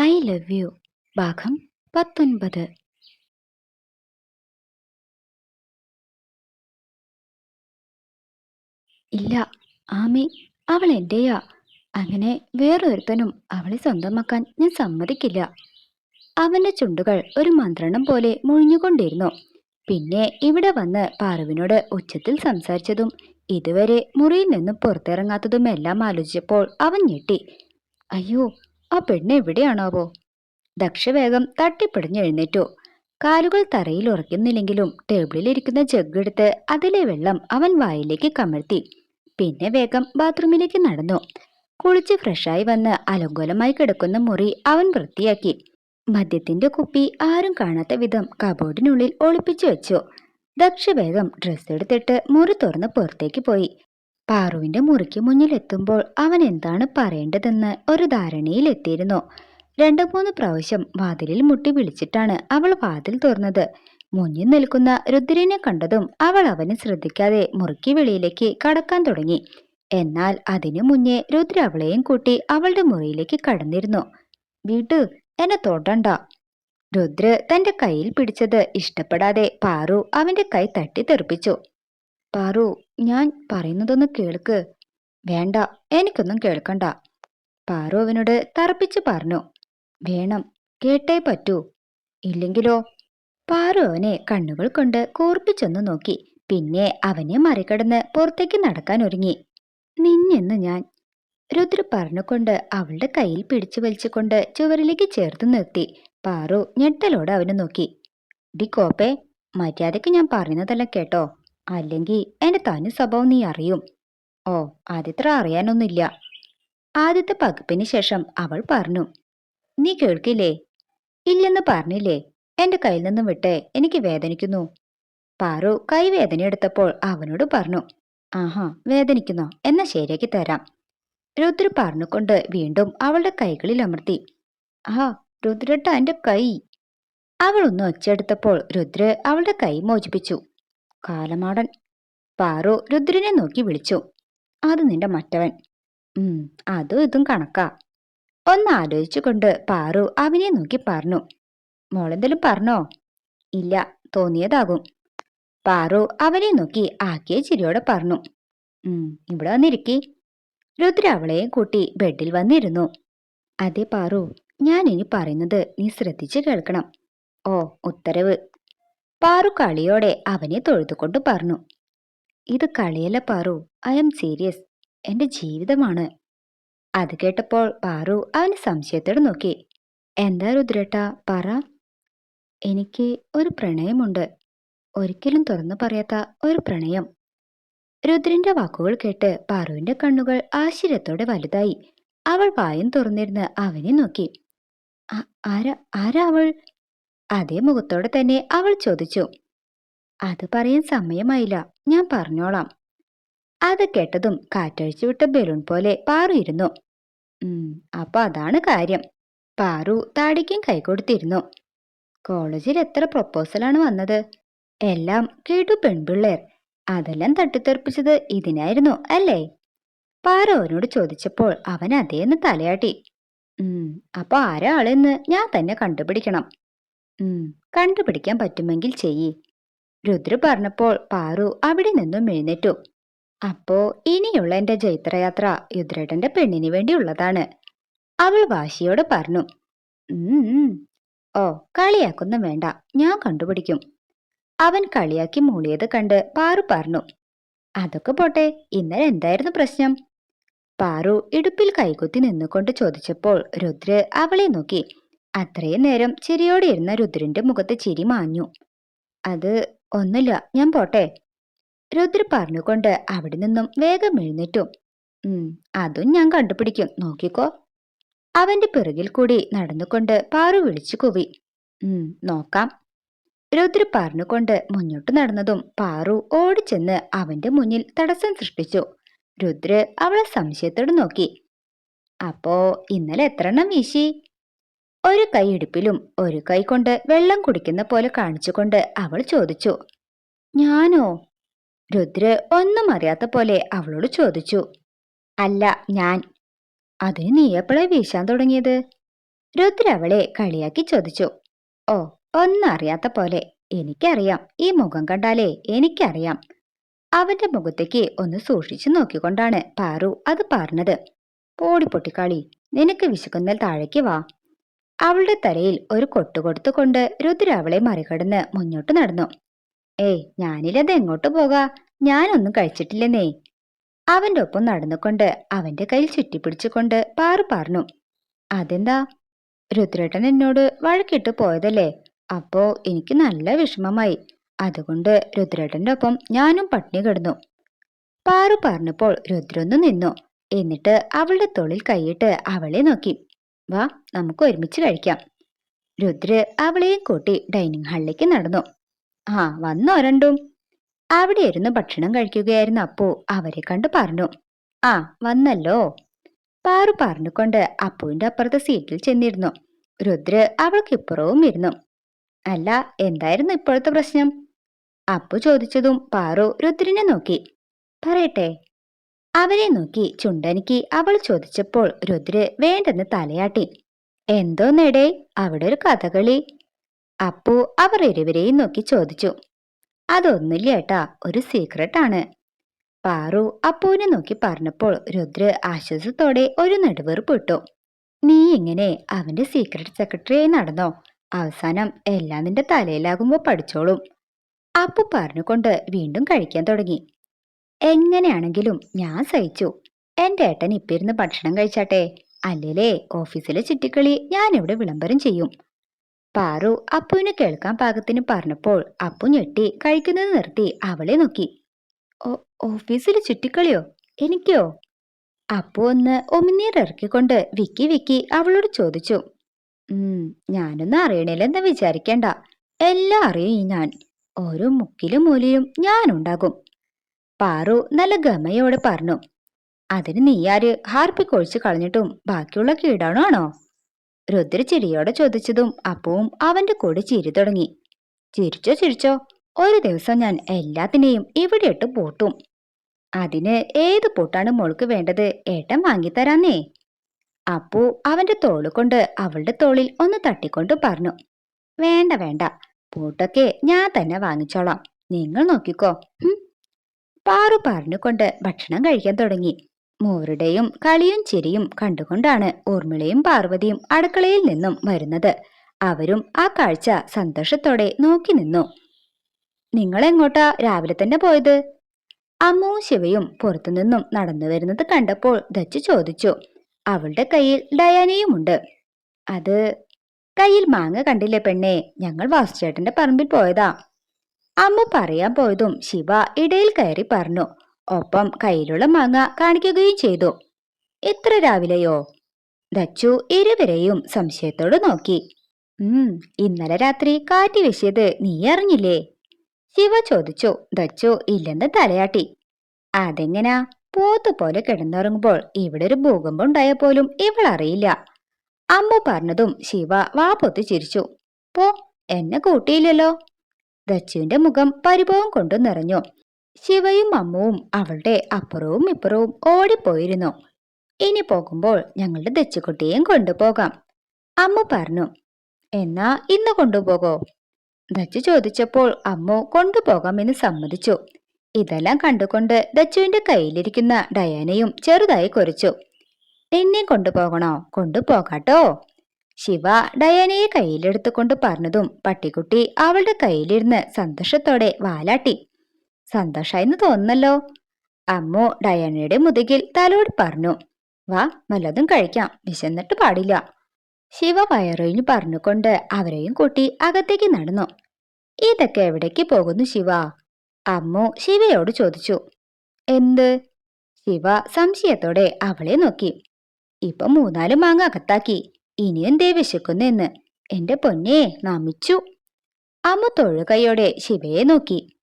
I love you ഭാഗം പത്തൊൻപത്. ഇല്ല ആമി അവൾ എന്റെയാ. അങ്ങനെ വേറൊരുത്തനും അവളെ സ്വന്തമാക്കാൻ ഞാൻ സമ്മതിക്കില്ല. അവന്റെ ചുണ്ടുകൾ ഒരു മന്ത്രണം പോലെ മുഴിഞ്ഞുകൊണ്ടിരുന്നു. പിന്നെ ഇവിടെ വന്ന് പാറുവിനോട് ഉച്ചത്തിൽ സംസാരിച്ചതും ഇതുവരെ മുറിയിൽ നിന്നും പുറത്തിറങ്ങാത്തതുമെല്ലാം ആലോചിച്ചപ്പോൾ അവൻ ഞെട്ടി. അയ്യോ ആ പെണ്ണ് എവിടെയാണാവോ? ദക്ഷ വേഗം തട്ടിപ്പടിഞ്ഞ് എഴുന്നേറ്റു കാലുകൾ തറയിൽ ഉറക്കുന്നില്ലെങ്കിലും ടേബിളിലിരിക്കുന്ന ജഗ് എടുത്ത് അതിലെ വെള്ളം അവൻ വായിലേക്ക് കമഴ്ത്തി. പിന്നെ വേഗം ബാത്റൂമിലേക്ക് നടന്നു. കുളിച്ച് ഫ്രഷായി വന്ന് അലങ്കോലമായി കിടക്കുന്ന മുറി അവൻ വൃത്തിയാക്കി. മദ്യത്തിന്റെ കുപ്പി ആരും കാണാത്ത വിധം കബോർഡിനുള്ളിൽ ഒളിപ്പിച്ചു വെച്ചു. ദക്ഷ വേഗം ഡ്രസ്സ് എടുത്തിട്ട് മുറി തുറന്ന് പുറത്തേക്ക് പോയി. പാറുവിന്റെ മുറിക്ക് മുന്നിലെത്തുമ്പോൾ അവൻ എന്താണ് പറയേണ്ടതെന്ന് ഒരു ധാരണയിൽ എത്തിയിരുന്നു രണ്ടു മൂന്ന് പ്രാവശ്യം വാതിലിൽ മുട്ടി വിളിച്ചിട്ടാണ് അവൾ വാതിൽ തുറന്നത്. മുന്നിൽ നിൽക്കുന്ന രുദ്രനെ കണ്ടതും അവൾ അവനെ ശ്രദ്ധിക്കാതെ മുറുക്കി വെളിയിലേക്ക് കടക്കാൻ തുടങ്ങി. എന്നാൽ അതിനു മുന്നേ രുദ്ര അവളെയും കൂട്ടി അവളുടെ മുറിയിലേക്ക് കടന്നിരുന്നു. വീട്ട് എന്നെ തൊടണ്ട രുദ്ര തന്റെ കയ്യിൽ പിടിച്ചത് ഇഷ്ടപ്പെടാതെ പാറു അവന്റെ കൈ തട്ടി തെറിപ്പിച്ചു പാറു ഞാൻ പറയുന്നതൊന്ന് കേൾക്ക്. വേണ്ട എനിക്കൊന്നും കേൾക്കണ്ട. പാറു അവനോട് തറപ്പിച്ച് പറഞ്ഞു. വേണം കേട്ടേ പറ്റൂ. ഇല്ലെങ്കിലോ? പാറു അവനെ കണ്ണുകൾ കൊണ്ട് കൂർപ്പിച്ചൊന്ന് നോക്കി. പിന്നെ അവനെ മറികടന്ന് പുറത്തേക്ക് നടക്കാൻ ഒരുങ്ങി. നിന്നെന്ന് ഞാൻ രുദ്ര പറഞ്ഞുകൊണ്ട് അവളുടെ കയ്യിൽ പിടിച്ചു വലിച്ചുകൊണ്ട് ചുവരിലേക്ക് ചേർത്ത് നിർത്തി. പാറു ഞെട്ടലോടെ അവനെ നോക്കി. ഡി കോപ്പേ മര്യാദയ്ക്ക് ഞാൻ പറയുന്നതല്ല കേട്ടോ. അല്ലെങ്കിൽ എന്റെ തനി സ്വഭാവം നീ അറിയും. ഓ ആദ്യത്ര അറിയാനൊന്നുമില്ല. ആദ്യത്തെ പകപ്പിന് ശേഷം അവൾ പറഞ്ഞു നീ കേൾക്കില്ലേ? ഇല്ലെന്ന് പറഞ്ഞില്ലേ? എന്റെ കയ്യിൽ നിന്നും വിട്ടേ എനിക്ക് വേദനിക്കുന്നു. പാറു കൈ വേദന എടുത്തപ്പോൾ അവനോട് പറഞ്ഞു ആഹാ വേദനിക്കുന്നു. എന്നാ ശരിയാക്കി തരാം. രുദ്ര പറഞ്ഞുകൊണ്ട് വീണ്ടും അവളുടെ കൈകളിൽ അമർത്തി ആഹാ രുദ്രട്ട എന്റെ കൈ. അവൾ ഒന്ന് ഒച്ചെടുത്തപ്പോൾ രുദ്ര അവളുടെ കൈ മോചിപ്പിച്ചു. കാലമാടൻ. പാറു രുദ്രനെ നോക്കി വിളിച്ചു. അത് നിന്റെ മറ്റവൻ. ഉം അതും ഇതും കണക്കാ. ഒന്ന് ആലോചിച്ചുകൊണ്ട് പാറു അവനെ നോക്കി പറഞ്ഞു. മോളെന്തെങ്കിലും പറഞ്ഞോ? ഇല്ല തോന്നിയതാകും. പാറു അവനെ നോക്കി ആക്കിയ ചിരിയോടെ പറഞ്ഞു. ഉം ഇവിടെ വന്നിരിക്കി. രുദ്ര അവളെയും കൂട്ടി ബെഡിൽ വന്നിരുന്നു. അതെ പാറു ഞാൻ ഇനി പറയുന്നത് നീ ശ്രദ്ധിച്ചു കേൾക്കണം. ഓ ഉത്തരവ്. പാറു കളിയോടെ അവനെ തൊഴുതുകൊണ്ട് പറഞ്ഞു ഇത് കളിയല്ല പാറു ഐ എം സീരിയസ് എന്റെ ജീവിതമാണ്. അത് കേട്ടപ്പോൾ പാറു അവന് സംശയത്തോടെ നോക്കി എന്താ രുദ്രേട്ട പറ. എനിക്ക് ഒരു പ്രണയമുണ്ട്. ഒരിക്കലും തുറന്നു പറയാത്ത ഒരു പ്രണയം. രുദ്രന്റെ വാക്കുകൾ കേട്ട് പാറുവിന്റെ കണ്ണുകൾ ആശ്ചര്യത്തോടെ വലുതായി. അവൾ വായും തുറന്നിരുന്ന് അവനെ നോക്കി "ആ- ആരാ ആരാ അവൾ? അതേ മുഖത്തോടെ തന്നെ അവൾ ചോദിച്ചു. അത് പറയാൻ സമയമായില്ല. ഞാൻ പറഞ്ഞോളാം. അത് കേട്ടതും കാറ്റഴിച്ചു വിട്ട ബലൂൺ പോലെ പാറു ഇരുന്നു. അപ്പൊ അതാണ് കാര്യം. പാറു താടിക്കും കൈകൊടുത്തിരുന്നു കോളേജിൽ എത്ര പ്രൊപ്പോസലാണ് വന്നത്? എല്ലാം കേട്ടു പെൺപിള്ളേർ. അതെല്ലാം തട്ടിത്തെറിപ്പിച്ചത് ഇതിനായിരുന്നു അല്ലേ? പാറു അവനോട് ചോദിച്ചപ്പോൾ അവൻ അതേന്ന് തലയാട്ടി. അപ്പൊ ആരാളെന്ന് ഞാൻ തന്നെ കണ്ടുപിടിക്കണം. ഉം കണ്ടുപിടിക്കാൻ പറ്റുമെങ്കിൽ ചെയ്യ്. രുദ്ര പറഞ്ഞപ്പോൾ പാറു അവിടെ നിന്നും എഴുന്നേറ്റു. അപ്പോ ഇനിയുള്ള എന്റെ ജൈത്രയാത്ര രുദ്രേട്ടന്റെ പെണ്ണിന് വേണ്ടിയുള്ളതാണ് അവൾ വാശിയോട് പറഞ്ഞു ഉം. ഓ കളിയാക്കൊന്നും വേണ്ട. ഞാൻ കണ്ടുപിടിക്കും. അവൻ കളിയാക്കി മൂളിയത് കണ്ട് പാറു പറഞ്ഞു അതൊക്കെ പോട്ടെ ഇന്നലെ എന്തായിരുന്നു പ്രശ്നം? പാറു ഇടുപ്പിൽ കൈകുത്തി നിന്നുകൊണ്ട് ചോദിച്ചപ്പോൾ രുദ്ര അവളെ നോക്കി അത്രയും നേരം ചിരിയോടെ ഇരുന്ന രുദ്രന്റെ മുഖത്ത് ചിരി മാഞ്ഞു. അത് ഒന്നുമില്ല ഞാൻ പോട്ടെ. രുദ്ര പറഞ്ഞുകൊണ്ട് അവിടെ നിന്നും വേഗം എഴുന്നേറ്റു. അതും ഞാൻ കണ്ടുപിടിക്കും. നോക്കിക്കോ. അവന്റെ പിറകിൽ കൂടി നടന്നുകൊണ്ട് പാറു വിളിച്ചു കൂവി. നോക്കാം. രുദ്ര പറഞ്ഞുകൊണ്ട് മുന്നോട്ട് നടന്നതും പാറു ഓടിച്ചെന്ന് അവന്റെ മുന്നിൽ തടസ്സം സൃഷ്ടിച്ചു. രുദ്ര അവളെ സംശയത്തോട് നോക്കി. അപ്പോ ഇന്നലെ എത്രണ്ണം വീശി? ഒരു കൈ ഇടുപ്പിലും ഒരു കൈ കൊണ്ട് വെള്ളം കുടിക്കുന്ന പോലെ കാണിച്ചുകൊണ്ട് അവൾ ചോദിച്ചു ഞാനോ? രുദ്ര ഒന്നും അറിയാത്ത പോലെ അവളോട് ചോദിച്ചു അല്ല ഞാൻ. അതിന് നീ എപ്പോഴേ വീശാൻ തുടങ്ങിയത്? രുദ്ര അവളെ കളിയാക്കി ചോദിച്ചു ഓ ഒന്നും അറിയാത്ത പോലെ. എനിക്കറിയാം. ഈ മുഖം കണ്ടാലേ എനിക്കറിയാം. അവന്റെ മുഖത്തേക്ക് ഒന്ന് സൂക്ഷിച്ചു നോക്കിക്കൊണ്ടാണ് പാറു അത് പറഞ്ഞത് ഓടിപ്പൊട്ടിക്കാളി പൊട്ടിക്കാളി നിനക്ക് വിശക്കുന്നൽ താഴേക്ക് വാ. അവളുടെ തലയിൽ ഒരു കൊട്ടു കൊടുത്തുകൊണ്ട് രുദ്ര അവളെ മറികടന്ന് മുന്നോട്ട് നടന്നു. ഏയ് ഞാനില്ലത് എങ്ങോട്ട് പോകാ? ഞാനൊന്നും കഴിച്ചിട്ടില്ലെന്നേ. അവന്റെ ഒപ്പം നടന്നുകൊണ്ട് അവന്റെ കയ്യിൽ ചുറ്റിപ്പിടിച്ചുകൊണ്ട് പാറു പറഞ്ഞു അതെന്താ? രുദ്രേട്ടൻ എന്നോട് വഴക്കിട്ട് പോയതല്ലേ? അപ്പോ എനിക്ക് നല്ല വിഷമമായി. അതുകൊണ്ട് രുദ്രേട്ടന്റെ ഒപ്പം ഞാനും പട്ടിണി കിടന്നു. പാറു പറഞ്ഞപ്പോൾ രുദ്രൊന്നു നിന്നു. എന്നിട്ട് അവളുടെ തൊളിൽ കൈയിട്ട് അവളെ നോക്കി. വാ നമുക്ക് ഒരുമിച്ച് കഴിക്കാം. രുദ്ര അവളെയും കൂട്ടി ഡൈനിങ് ഹാളിലേക്ക് നടന്നു. ആ വന്നോ രണ്ടും. അവിടെ ഇരുന്ന് ഭക്ഷണം കഴിക്കുകയായിരുന്നു അപ്പു. അവരെ കണ്ട് പറഞ്ഞു ആ വന്നല്ലോ. പാറു പറഞ്ഞുകൊണ്ട് അപ്പുവിന്റെ അപ്പുറത്തെ സീറ്റിൽ ചെന്നിരുന്നു. രുദ്ര അവൾക്ക് ഇപ്പുറവും ഇരുന്നു. അല്ല എന്തായിരുന്നു ഇപ്പോഴത്തെ പ്രശ്നം? അപ്പു ചോദിച്ചതും പാറു രുദ്രനെ നോക്കി. പറയട്ടെ അവനെ നോക്കി ചുണ്ടനിക്ക് അവൾ ചോദിച്ചപ്പോൾ രുദ്ര വേണ്ടെന്ന് തലയാട്ടി. എന്തോന്നെടേ അവിടെ ഒരു കഥകളി. അപ്പു അവർ ഇരുവരെയും നോക്കി ചോദിച്ചു. അതൊന്നുമില്ല ഏട്ടാ ഒരു ആണ്. പാറു അപ്പുവിനെ നോക്കി പറഞ്ഞപ്പോൾ രുദ്ര ആശ്വാസത്തോടെ ഒരു നെടുവെറുപ്പ് ഇട്ടു. നീ ഇങ്ങനെ അവന്റെ സീക്രട്ട് സെക്രട്ടറിയായി നടന്നോ? അവസാനം എല്ലാം നിന്റെ തലയിലാകുമ്പോ പഠിച്ചോളും. അപ്പു പറഞ്ഞുകൊണ്ട് വീണ്ടും കഴിക്കാൻ തുടങ്ങി. എങ്ങനെയാണെങ്കിലും ഞാൻ സഹിച്ചു. എന്റെ ഏട്ടൻ ഇപ്പിരുന്ന് ഭക്ഷണം കഴിച്ചാട്ടെ. അല്ലേലേ ഓഫീസിലെ ചുറ്റിക്കളി ഞാൻ ഇവിടെ വിളംബരം ചെയ്യും. പാറു അപ്പുവിന് കേൾക്കാൻ പാകത്തിന് പറഞ്ഞപ്പോൾ അപ്പു ഞെട്ടി കഴിക്കുന്നത് നിർത്തി അവളെ നോക്കി. "ഓ- ഓഫീസിലെ ചുറ്റിക്കളിയോ എനിക്കോ? അപ്പു ഒന്ന് ഒമിനീർ ഇറക്കിക്കൊണ്ട് വിക്കി വിക്കി അവളോട് ചോദിച്ചു. ഞാനൊന്നും അറിയണില്ലെന്ന് വിചാരിക്കേണ്ട? എല്ലാം അറിയും ഞാൻ. ഓരോ മുക്കിലും മൂലയിലും ഞാനുണ്ടാകും. പാറു നല്ല ഗമയോടെ പറഞ്ഞു അതിന് നീയാര് ഹാർപ്പിക്കൊഴിച്ച് കളഞ്ഞിട്ടും ബാക്കിയുള്ള കീടാണോ രുദ്ര ചിരിയോടെ ചോദിച്ചതും അപ്പവും അവന്റെ കൂടെ ചിരി തുടങ്ങി. ചിരിച്ചോ ചിരിച്ചോ ഒരു ദിവസം ഞാൻ എല്ലാത്തിനെയും ഇവിടെ ഇട്ട് പൂട്ടും. അതിന് ഏത് പൂട്ടാണ് മോൾക്ക് വേണ്ടത്? ഏട്ടൻ വാങ്ങിത്തരാന്നേ അപ്പു അവന്റെ തോൾ കൊണ്ട് അവളുടെ തോളിൽ ഒന്ന് തട്ടിക്കൊണ്ട് പറഞ്ഞു വേണ്ട വേണ്ട പൂട്ടൊക്കെ ഞാൻ തന്നെ വാങ്ങിച്ചോളാം. നിങ്ങൾ നോക്കിക്കോ. പാറു പറഞ്ഞുകൊണ്ട് ഭക്ഷണം കഴിക്കാൻ തുടങ്ങി. മൂവരുടെയും കളിയും ചിരിയും കണ്ടുകൊണ്ടാണ് ഊർമിളയും പാർവതിയും അടുക്കളയിൽ നിന്നും വരുന്നത്. അവരും ആ കാഴ്ച സന്തോഷത്തോടെ നോക്കി നിന്നു. നിങ്ങൾ എങ്ങോട്ടാ രാവിലെ തന്നെ പോയത്? അമ്മുവും ശിവയും പുറത്തുനിന്നും നടന്നു വരുന്നത് കണ്ടപ്പോൾ ദച്ചു ചോദിച്ചു. അവളുടെ കയ്യിൽ ഡയാനയുമുണ്ട്. അത് കയ്യിൽ മാങ്ങ കണ്ടില്ലേ പെണ്ണേ? ഞങ്ങൾ വാസുചേട്ടന്റെ പറമ്പിൽ പോയതാ. അമ്മ പറയാൻ പോയതും ശിവ ഇടയിൽ കയറി പറഞ്ഞു. ഒപ്പം കയ്യിലുള്ള മാങ്ങ കാണിക്കുകയും ചെയ്തു. എത്ര രാവിലെയോ? ദച്ചു ഇരുവരെയും സംശയത്തോട് നോക്കി. ഉം ഇന്നലെ രാത്രി കാറ്റി വീശിയത് നീ അറിഞ്ഞില്ലേ? ശിവ ചോദിച്ചു. ദച്ചു ഇല്ലെന്ന് തലയാട്ടി. അതെങ്ങനാ? പോത്ത് പോലെ കിടന്നുറങ്ങുമ്പോൾ ഇവിടെ ഒരു ഭൂകമ്പം ഉണ്ടായ പോലും ഇവൾ അറിയില്ല. അമ്മ പറഞ്ഞതും ശിവ വാ ചിരിച്ചു. പോ എന്നെ കൂട്ടിയില്ലല്ലോ. ദച്ചുവിന്റെ മുഖം പരിഭവം കൊണ്ട് നിറഞ്ഞു. ശിവയും അമ്മുവും അവളുടെ അപ്പുറവും ഇപ്പുറവും ഓടിപ്പോയിരുന്നു. ഇനി പോകുമ്പോൾ ഞങ്ങളുടെ ദച്ചുകുട്ടിയെയും കൊണ്ടുപോകാം. അമ്മ പറഞ്ഞു. എന്നാ ഇന്ന് കൊണ്ടുപോകോ? ദച്ചു ചോദിച്ചപ്പോൾ അമ്മു കൊണ്ടുപോകാമെന്ന് സമ്മതിച്ചു. ഇതെല്ലാം കണ്ടുകൊണ്ട് ദച്ചുവിന്റെ കയ്യിലിരിക്കുന്ന ഡയാനയും ചെറുതായി കുറിച്ചു എന്നെ കൊണ്ടുപോകണോ? കൊണ്ടുപോകാട്ടോ. ശിവ ഡയാനയെ കയ്യിലെടുത്തുകൊണ്ട് പറഞ്ഞതും പട്ടിക്കുട്ടി അവളുടെ കയ്യിലിരുന്ന് സന്തോഷത്തോടെ വാലാട്ടി. സന്തോഷായെന്ന് തോന്നുന്നല്ലോ? അമ്മു ഡയാനയുടെ മുതുകിൽ തലോട് പറഞ്ഞു. വാ വല്ലതും കഴിക്കാം. വിശന്നിട്ട് പാടില്ല. ശിവ വയറൊഴിഞ്ഞു പറഞ്ഞുകൊണ്ട് അവരെയും കൂട്ടി അകത്തേക്ക് നടന്നു. ഇതൊക്കെ എവിടേക്ക് പോകുന്നു ശിവ? അമ്മു ശിവയോട് ചോദിച്ചു. എന്ത്? ശിവ സംശയത്തോടെ അവളെ നോക്കി. ഇപ്പൊ മൂന്നാൽ മാങ്ങ അകത്താക്കി. ഇനിയും വിശക്കുന്നു എന്ന് എന്റെ പൊന്നെ നമിച്ചു. അമ്മ തൊഴുകയോടെ ശിവയെ നോക്കി.